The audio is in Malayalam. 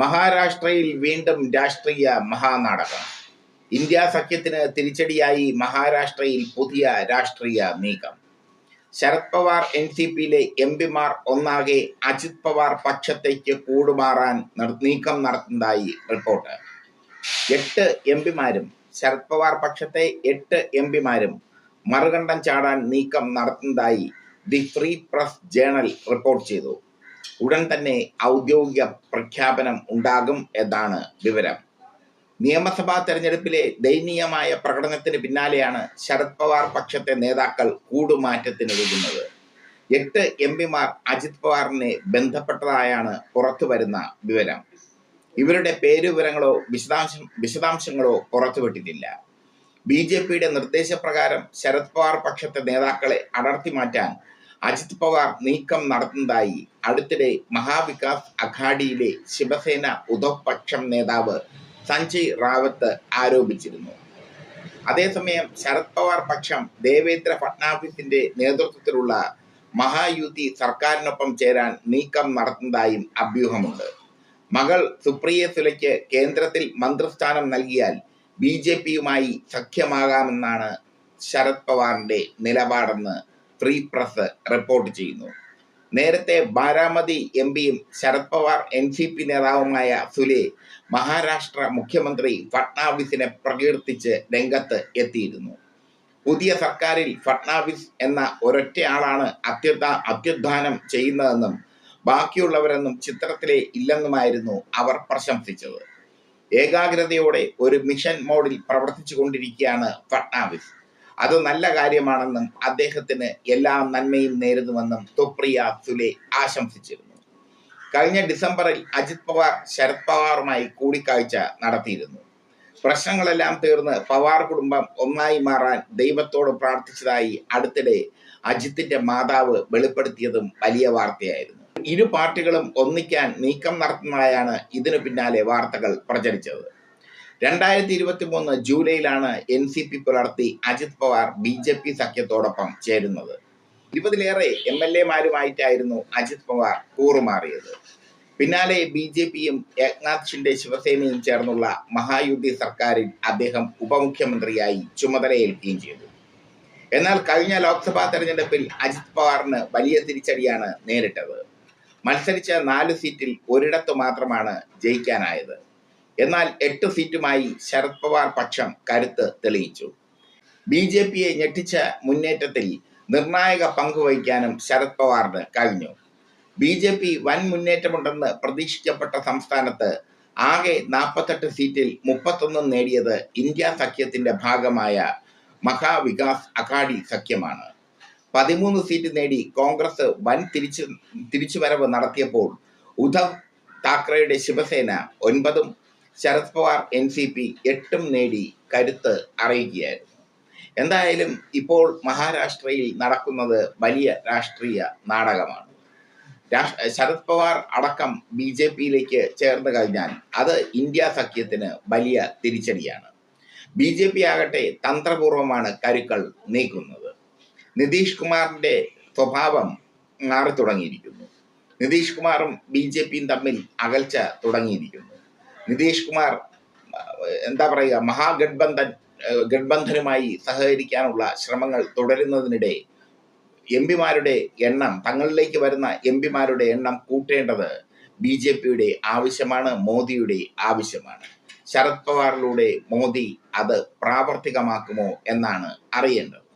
മഹാരാഷ്ട്രയിൽ വീണ്ടും രാഷ്ട്രീയ മഹാനാടകം. ഇന്ത്യ സഖ്യത്തിന് തിരിച്ചടിയായി മഹാരാഷ്ട്രയിൽ പുതിയ രാഷ്ട്രീയ നീക്കം. ശരത് പവാർ എൻ സി പിയിലെ എം പിമാർ ഒന്നാകെ അജിത് പവാർ പക്ഷത്തേക്ക് കൂടുമാറാൻ നീക്കം നടത്തുന്നതായി റിപ്പോർട്ട്. എട്ട് എം പിമാരും ശരത് പവാർ പക്ഷത്തെ എട്ട് എം പിമാരും മറുകണ്ഠം ചാടാൻ നീക്കം നടത്തുന്നതായി the free press journal report ചെയ്തു. ഉടൻ തന്നെ ഔദ്യോഗിക പ്രഖ്യാപനം ഉണ്ടാകും എന്നാണ് വിവരം. നിയമസഭാ തെരഞ്ഞെടുപ്പിലെ ദയനീയമായ പ്രകടനത്തിന് പിന്നാലെയാണ് ശരത് പവാർ പക്ഷത്തെ നേതാക്കൾ കൂടുമാറ്റത്തിന് ഒരുങ്ങുന്നത് എട്ട് എം പിമാർ അജിത് പവാറിനെ ബന്ധപ്പെട്ടതായാണ് പുറത്തു വരുന്ന വിവരം. ഇവരുടെ പേരുവിവരങ്ങളോ വിശദാംശം വിശദാംശങ്ങളോ പുറത്തുവിട്ടിട്ടില്ല ബി ജെ പിയുടെ നിർദ്ദേശപ്രകാരം ശരത് പവാർ പക്ഷത്തെ നേതാക്കളെ അടർത്തി മാറ്റാൻ അജിത് പവാർ നീക്കം നടത്തുന്നതായി അടുത്തിടെ മഹാവികാസ് അഘാഡിയിലെ ശിവസേന ഉദപക്ഷം പക്ഷം നേതാവ് സഞ്ജയ് റാവത്ത് ആരോപിച്ചിരുന്നു. അതേസമയം ശരത് പവാർ പക്ഷം ദേവേന്ദ്ര ഫട്നാവിസിന്റെ നേതൃത്വത്തിലുള്ള മഹായുതി സർക്കാരിനൊപ്പം ചേരാൻ നീക്കം നടത്തുന്നതായും അഭ്യൂഹമുണ്ട്. മകൾ സുപ്രിയ സുലയ്ക്ക് കേന്ദ്രത്തിൽ മന്ത്രിസ്ഥാനം നൽകിയാൽ ബി ജെ പിയുമായി സഖ്യമാകാമെന്നാണ് ശരത് പവാറിന്റെ നിലപാടെന്ന് ഫ്രീ പ്രസ് റിപ്പോർട്ട് ചെയ്യുന്നു. നേരത്തെ ബാരാമതി എം പിയും Sharad Pawar N C P നേതാവുമായ സുലെ മഹാരാഷ്ട്ര മുഖ്യമന്ത്രി ഫട്നാവിസിനെ പ്രകീർത്തിച്ച് രംഗത്ത് എത്തിയിരുന്നു. പുതിയ സർക്കാരിൽ ഫട്നാവിസ് എന്ന ഒരൊറ്റയാളാണ് അത്യുദ്ധ അത്യുദ്ധാനം ചെയ്യുന്നതെന്നും ബാക്കിയുള്ളവരെന്നും ചിത്രത്തിലെ ഇല്ലെന്നുമായിരുന്നു അവർ പ്രശംസിച്ചത്. ഏകാഗ്രതയോടെ ഒരു മിഷൻ മോഡിൽ പ്രവർത്തിച്ചു കൊണ്ടിരിക്കുകയാണ് ഫട്നാവിസ്. അത് നല്ല കാര്യമാണെന്നും അദ്ദേഹത്തിന് എല്ലാ നന്മയും നേരുന്നുവെന്നും തൊപ്രിയ സുലെ ആശംസിച്ചിരുന്നു. കഴിഞ്ഞ ഡിസംബറിൽ അജിത് പവാർ ശരത് പവാറുമായി കൂടിക്കാഴ്ച നടത്തിയിരുന്നു. പ്രശ്നങ്ങളെല്ലാം തീർന്ന് പവാർ കുടുംബം ഒന്നായി മാറാൻ ദൈവത്തോട് പ്രാർത്ഥിച്ചതായി അടുത്തിടെ അജിത്തിന്റെ മാതാവ് വെളിപ്പെടുത്തിയതും വലിയ വാർത്തയായിരുന്നു. ഇരു പാർട്ടികളും ഒന്നിക്കാൻ നീക്കം നടത്തുന്നതായാണ് ഇതിനു പിന്നാലെ വാർത്തകൾ പ്രചരിച്ചത്. രണ്ടായിരത്തി ഇരുപത്തി മൂന്ന് ജൂലൈയിലാണ് എൻ സി പി പുലർത്തി Ajit Pawar B J P സഖ്യത്തോടൊപ്പം ചേരുന്നത്. ഇരുപതിലേറെ എം എൽ എമാരുമായിട്ടായിരുന്നു അജിത് പവാർ കൂറുമാറിയത്. പിന്നാലെ ബി ജെ പിയും ഏക്നാഥ് ഷിൻഡെ ശിവസേനയും ചേർന്നുള്ള മഹായുതി സർക്കാരിൽ അദ്ദേഹം ഉപമുഖ്യമന്ത്രിയായി ചുമതലയേൽക്കുകയും ചെയ്തു. എന്നാൽ കഴിഞ്ഞ ലോക്സഭാ തെരഞ്ഞെടുപ്പിൽ അജിത് പവാറിന് വലിയ തിരിച്ചടിയാണ് നേരിട്ടത്. മത്സരിച്ച നാല് സീറ്റിൽ ഒരിടത്ത് മാത്രമാണ് ജയിക്കാനായത്. എന്നാൽ എട്ട് സീറ്റുമായി ശരത് പവാർ പക്ഷം കരുത്ത് തെളിയിച്ചു. ബി ജെ പിയെ ഞെട്ടിച്ച മുന്നേറ്റത്തിൽ നിർണായക പങ്കുവഹിക്കാനും ശരത് പവാറിന് കഴിഞ്ഞു. ബി ജെ പി വൻ മുന്നേറ്റമുണ്ടെന്ന് പ്രതീക്ഷിക്കപ്പെട്ട സംസ്ഥാനത്ത് ആകെ നാൽപ്പത്തെട്ട് സീറ്റിൽ മുപ്പത്തൊന്നും നേടിയത് ഇന്ത്യ സഖ്യത്തിന്റെ ഭാഗമായ മഹാവികാസ് അഘാഡി സഖ്യമാണ്. പതിമൂന്ന് സീറ്റ് നേടി കോൺഗ്രസ് വൻ തിരിച്ചു തിരിച്ചുവരവ് നടത്തിയപ്പോൾ ഉദ്ധവ് താക്കറെയുടെ ശിവസേന ഒൻപതും Sharad Pawar N C P എട്ടും നേടി കരുത്ത് അറിയിക്കുകയായിരുന്നു എന്തായാലും ഇപ്പോൾ മഹാരാഷ്ട്രയിൽ നടക്കുന്നത് വലിയ രാഷ്ട്രീയ നാടകമാണ്. ശരത് പവാർ അടക്കം ബി ജെ പിയിലേക്ക് ചേർന്ന് കഴിഞ്ഞാൽ അത് ഇന്ത്യ സഖ്യത്തിന് വലിയ തിരിച്ചടിയാണ്. ബി ജെ പി ആകട്ടെ തന്ത്രപൂർവമാണ് കരുക്കൾ നീക്കുന്നത്. നിതീഷ് കുമാറിന്റെ സ്വഭാവം മാറി തുടങ്ങിയിരിക്കുന്നു നിതീഷ് കുമാറും ബി ജെ പിയും തമ്മിൽ അകൽച്ച തുടങ്ങിയിരിക്കുന്നു. നിതീഷ് കുമാർ എന്താ പറയുക മഹാഗഡ്ബന്ധൻ ഗഡ്ബന്ധനുമായി സഹകരിക്കാനുള്ള ശ്രമങ്ങൾ തുടരുന്നതിനിടെ എം പിമാരുടെ എണ്ണം തങ്ങളിലേക്ക് വരുന്ന എം പിമാരുടെ എണ്ണം കൂട്ടേണ്ടത് ബി ജെ പിയുടെ ആവശ്യമാണ് മോദിയുടെ ആവശ്യമാണ്. ശരത് പവാറിലൂടെ മോദി അത് പ്രാവർത്തികമാക്കുമോ എന്നാണ് അറിയേണ്ടത്.